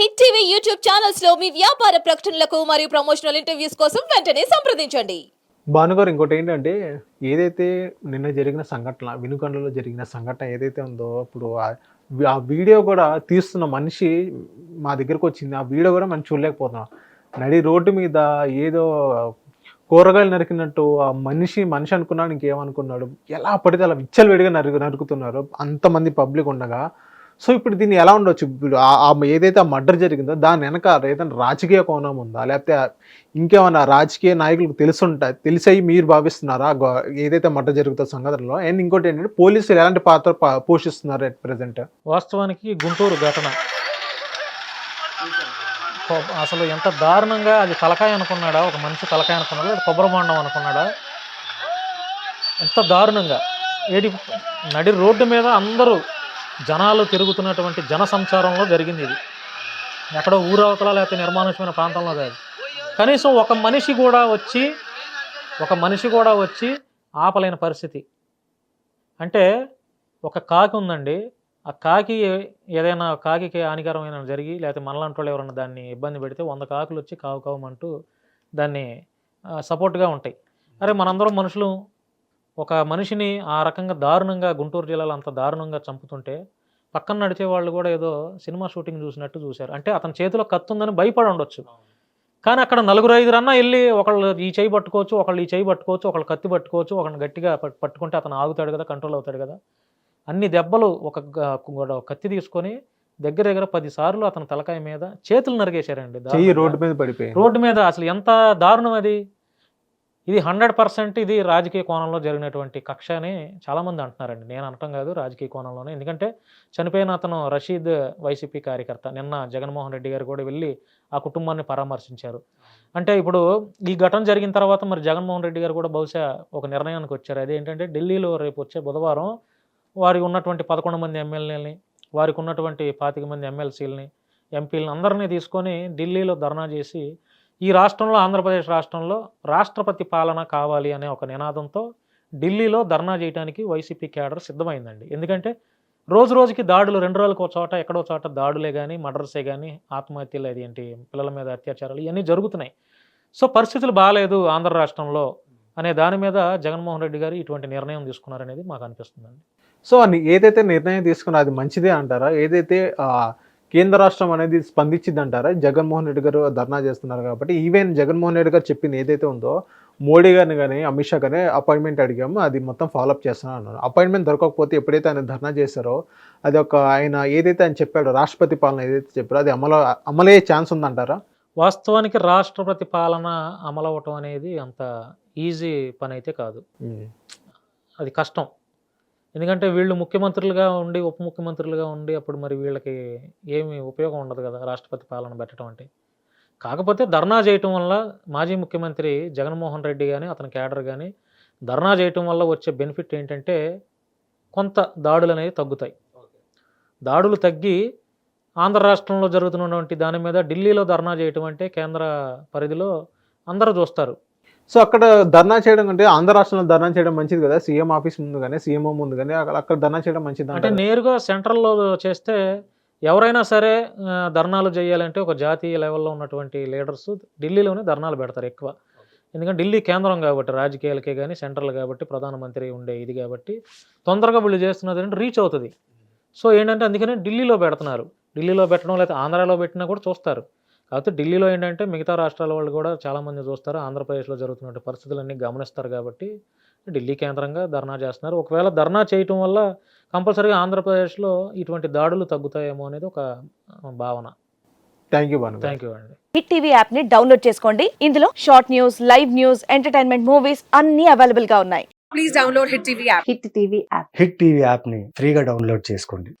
Hit TV YouTube ఛానల్స్లో మీ వ్యాపార ప్రకటనలకు మరియు ప్రమోషనల్ ఇంటర్వ్యూస్ కోసం వెంటనే సంప్రదించండి. భానుగారు ఇంకోటి ఏంటంటే ఏదైతే నిన్న జరిగిన సంఘటన వినుకొండలో జరిగిన సంఘటన ఏదైతే ఉందో ఇప్పుడు ఆ- వీడియో కూడా తీస్తున్న మనిషి మా దగ్గరకు వచ్చింది. ఆ వీడియో కూడా మనం చూడలేకపోతున్నాం. నడి రోడ్డు మీద ఏదో కూరగాయలు నరికినట్టు ఆ మనిషి మనిషి అనుకున్నాడు ఇంకేమనుకున్నాడు? ఎలా పడితే అలా విచ్చలవిడిగా నరుకు నరుకుతున్నారు. అంతమంది పబ్లిక్ ఉండగా సో ఇప్పుడు దీన్ని ఎలా ఉండొచ్చు? ఇప్పుడు ఏదైతే ఆ మర్డర్ జరిగిందో దాని వెనక ఏదైనా రాజకీయ కోణం ఉందా? లేకపోతే ఇంకేమన్నా రాజకీయ నాయకులకు తెలుసుంటా తెలిసాయి మీరు భావిస్తున్నారా? ఏదైతే మర్డర్ జరుగుతుందో సంఘటనలో? అండ్ ఇంకోటి ఏంటంటే పోలీసులు ఎలాంటి పాత్ర పోషిస్తున్నారు అట్ ప్రజెంట్ వాస్తవానికి గుంటూరు ఘటన. అసలు ఎంత దారుణంగా అది తలకాయ అనుకున్నాడా? ఒక మనిషి తలకాయ అనుకున్నాడా? లేదా కొబ్బరి బొండం అనుకున్నాడా? ఎంత దారుణంగా. ఏడి నడి రోడ్డు మీద అందరూ జనాలు తిరుగుతున్నటువంటి జన సంచారంలో జరిగింది ఇది. ఎక్కడో ఊరవతల లేకపోతే నిర్మానుష్యమైన ప్రాంతంలో కాదు. కనీసం ఒక మనిషి కూడా వచ్చి ఒక మనిషి కూడా వచ్చి ఆపలేని పరిస్థితి. అంటే ఒక కాకి ఉందండి. ఆ కాకి ఏదైనా కాకికి హానికరమైన జరిగి లేకపోతే మనలాంటి వాళ్ళు ఎవరైనా దాన్ని ఇబ్బంది పెడితే వంద కాకులు వచ్చి కావు కావమంటూ దాన్ని సపోర్ట్గా ఉంటాయి. అరే మనందరం మనుషులు ఒక మనిషిని ఆ రకంగా దారుణంగా గుంటూరు జిల్లాలో అంత దారుణంగా చంపుతుంటే పక్కన నడిచే వాళ్ళు కూడా ఏదో సినిమా షూటింగ్ చూసినట్టు చూశారు. అంటే అతని చేతిలో కత్తి ఉందని భయపడి ఉండొచ్చు. కానీ అక్కడ నలుగురు ఐదురు అన్నా వెళ్ళి ఒకళ్ళు ఈ చేయి పట్టుకోవచ్చు ఒకళ్ళు ఈ చేయి పట్టుకోవచ్చు ఒకళ్ళు కత్తి పట్టుకోవచ్చు ఒకళ్ళని గట్టిగా పట్- పట్టుకుంటే అతను ఆగుతాడు కదా కంట్రోల్ అవుతాడు కదా. అన్ని దెబ్బలు ఒక కత్తి తీసుకొని దగ్గర దగ్గర పది సార్లు అతని తలకాయ మీద చేతులు నరిగేశారండి. రోడ్డు మీద పడిపోయి రోడ్డు మీద అసలు ఎంత దారుణం అది. ఇది హండ్రెడ్ పర్సెంట్ ఇది రాజకీయ కోణంలో జరిగినటువంటి కక్ష అని చాలామంది అంటున్నారండి. నేను అనటం కాదు రాజకీయ కోణంలోనే. ఎందుకంటే చనిపోయిన అతను రషీద్ వైసీపీ కార్యకర్త. నిన్న జగన్మోహన్ రెడ్డి గారు కూడా వెళ్ళి ఆ కుటుంబాన్ని పరామర్శించారు. అంటే ఇప్పుడు ఈ ఘటన జరిగిన తర్వాత మరి జగన్మోహన్ రెడ్డి గారు కూడా బహుశా ఒక నిర్ణయానికి వచ్చారు. అదేంటంటే ఢిల్లీలో రేపు వచ్చే బుధవారం వారికి ఉన్నటువంటి పదకొండు మంది ఎమ్మెల్యేలని వారికి ఉన్నటువంటి పాతిక మంది ఎమ్మెల్సీలని ఎంపీలను అందరినీ తీసుకొని ఢిల్లీలో ధర్నా చేసి ఈ రాష్ట్రంలో ఆంధ్రప్రదేశ్ రాష్ట్రంలో రాష్ట్రపతి పాలన కావాలి అనే ఒక నినాదంతో ఢిల్లీలో ధర్నా చేయడానికి వైసీపీ క్యాడర్ సిద్ధమైందండి. ఎందుకంటే రోజు రోజుకి దాడులు రెండు రోజులకు ఒక చోట ఎక్కడో చోట దాడులే కానీ మర్డర్సే కానీ ఆత్మహత్యలు అది ఏంటి పిల్లల మీద అత్యాచారాలు ఇవన్నీ జరుగుతున్నాయి. సో పరిస్థితులు బాగాలేదు ఆంధ్ర రాష్ట్రంలో అనే దాని మీద జగన్మోహన్ రెడ్డి గారు ఇటువంటి నిర్ణయం తీసుకున్నారనేది మాకు అనిపిస్తుందండి. సో అని ఏదైతే నిర్ణయం తీసుకున్నా అది మంచిదే అంటారా? ఏదైతే కేంద్ర రాష్ట్రం అనేది స్పందించింది అంటారా జగన్మోహన్ రెడ్డి గారు ధర్నా చేస్తున్నారు కాబట్టి ఈవెన్ జగన్మోహన్ రెడ్డి గారు చెప్పింది ఏదైతే ఉందో మోడీ గారిని కానీ అమిత్ షా కానీ అపాయింట్మెంట్ అడిగాము అది మొత్తం ఫాలోఅప్ చేస్తున్నాను అన్నారు. అపాయింట్మెంట్ దొరకకపోతే ఎప్పుడైతే ఆయన ధర్నా చేశారో అది ఒక ఆయన ఏదైతే ఆయన చెప్పాడో రాష్ట్రపతి పాలన ఏదైతే చెప్పారో అది అమలు అమలయ్యే ఛాన్స్ ఉందంటారా? వాస్తవానికి రాష్ట్రపతి పాలన అమలవటం అనేది అంత ఈజీ పని అయితే కాదు అది కష్టం. ఎందుకంటే వీళ్ళు ముఖ్యమంత్రులుగా ఉండి ఉప ముఖ్యమంత్రులుగా ఉండి అప్పుడు మరి వీళ్ళకి ఏమి ఉపయోగం ఉండదు కదా రాష్ట్రపతి పాలన పెట్టడం అంటే. కాకపోతే ధర్నా చేయటం వల్ల మాజీ ముఖ్యమంత్రి జగన్మోహన్ రెడ్డి కానీ అతని క్యాడర్ కానీ ధర్నా చేయటం వల్ల వచ్చే బెనిఫిట్ ఏంటంటే కొంత దాడులు అనేవి తగ్గుతాయి. దాడులు తగ్గి ఆంధ్ర రాష్ట్రంలో జరుగుతున్నటువంటి దాని మీద ఢిల్లీలో ధర్నా చేయటం అంటే కేంద్ర పరిధిలో అందరూ చూస్తారు. సో అక్కడ ధర్నా చేయడం అంటే ఆంధ్ర రాష్ట్రంలో ధర్నా చేయడం మంచిది కదా? సీఎం ఆఫీస్ ముందు కానీ సీఎంఓ ముందు కానీ అక్కడ అక్కడ ధర్నా చేయడం మంచిది అంటే? నేరుగా సెంట్రల్లో చేస్తే ఎవరైనా సరే ధర్నాలు చేయాలంటే ఒక జాతీయ లెవెల్లో ఉన్నటువంటి లీడర్స్ ఢిల్లీలోనే ధర్నాలు పెడతారు ఎక్కువ. ఎందుకంటే ఢిల్లీ కేంద్రం కాబట్టి రాజకీయాలకే కానీ సెంట్రల్ కాబట్టి ప్రధానమంత్రి ఉండే ఇది కాబట్టి తొందరగా వీళ్ళు చేస్తున్నది అంటే రీచ్ అవుతుంది. సో ఏంటంటే అందుకనే ఢిల్లీలో పెడుతున్నారు. ఢిల్లీలో పెట్టడం లేకపోతే ఆంధ్రాలో పెట్టినా కూడా చూస్తారు. కాకపోతే ఢిల్లీలో ఏంటంటే మిగతా రాష్ట్రాల వాళ్ళు కూడా చాలామంది చూస్తారు. ఆంధ్రప్రదేశ్లో జరుగుతున్న పరిస్థితులన్నీ గమనిస్తారు కాబట్టి ఢిల్లీ కేంద్రంగా ధర్నా చేస్తున్నారు. ఒకవేళ ధర్నా చేయటం వల్ల కంపల్సరీగా ఆంధ్రప్రదేశ్లో ఇటువంటి దాడులు తగ్గుతాయేమో అనేది ఒక భావన. థ్యాంక్ యూ థ్యాంక్ యూ అండి. హిట్ టీవీ యాప్ని డౌన్లోడ్ చేసుకోండి. ఇందులో short news live news entertainment movies అన్ని అవైలబుల్గా ఉన్నాయి. please download Hit TV app. Hit TV app. Hit TV యాప్ని ఫ్రీగా డౌన్లోడ్ చేసుకోండి.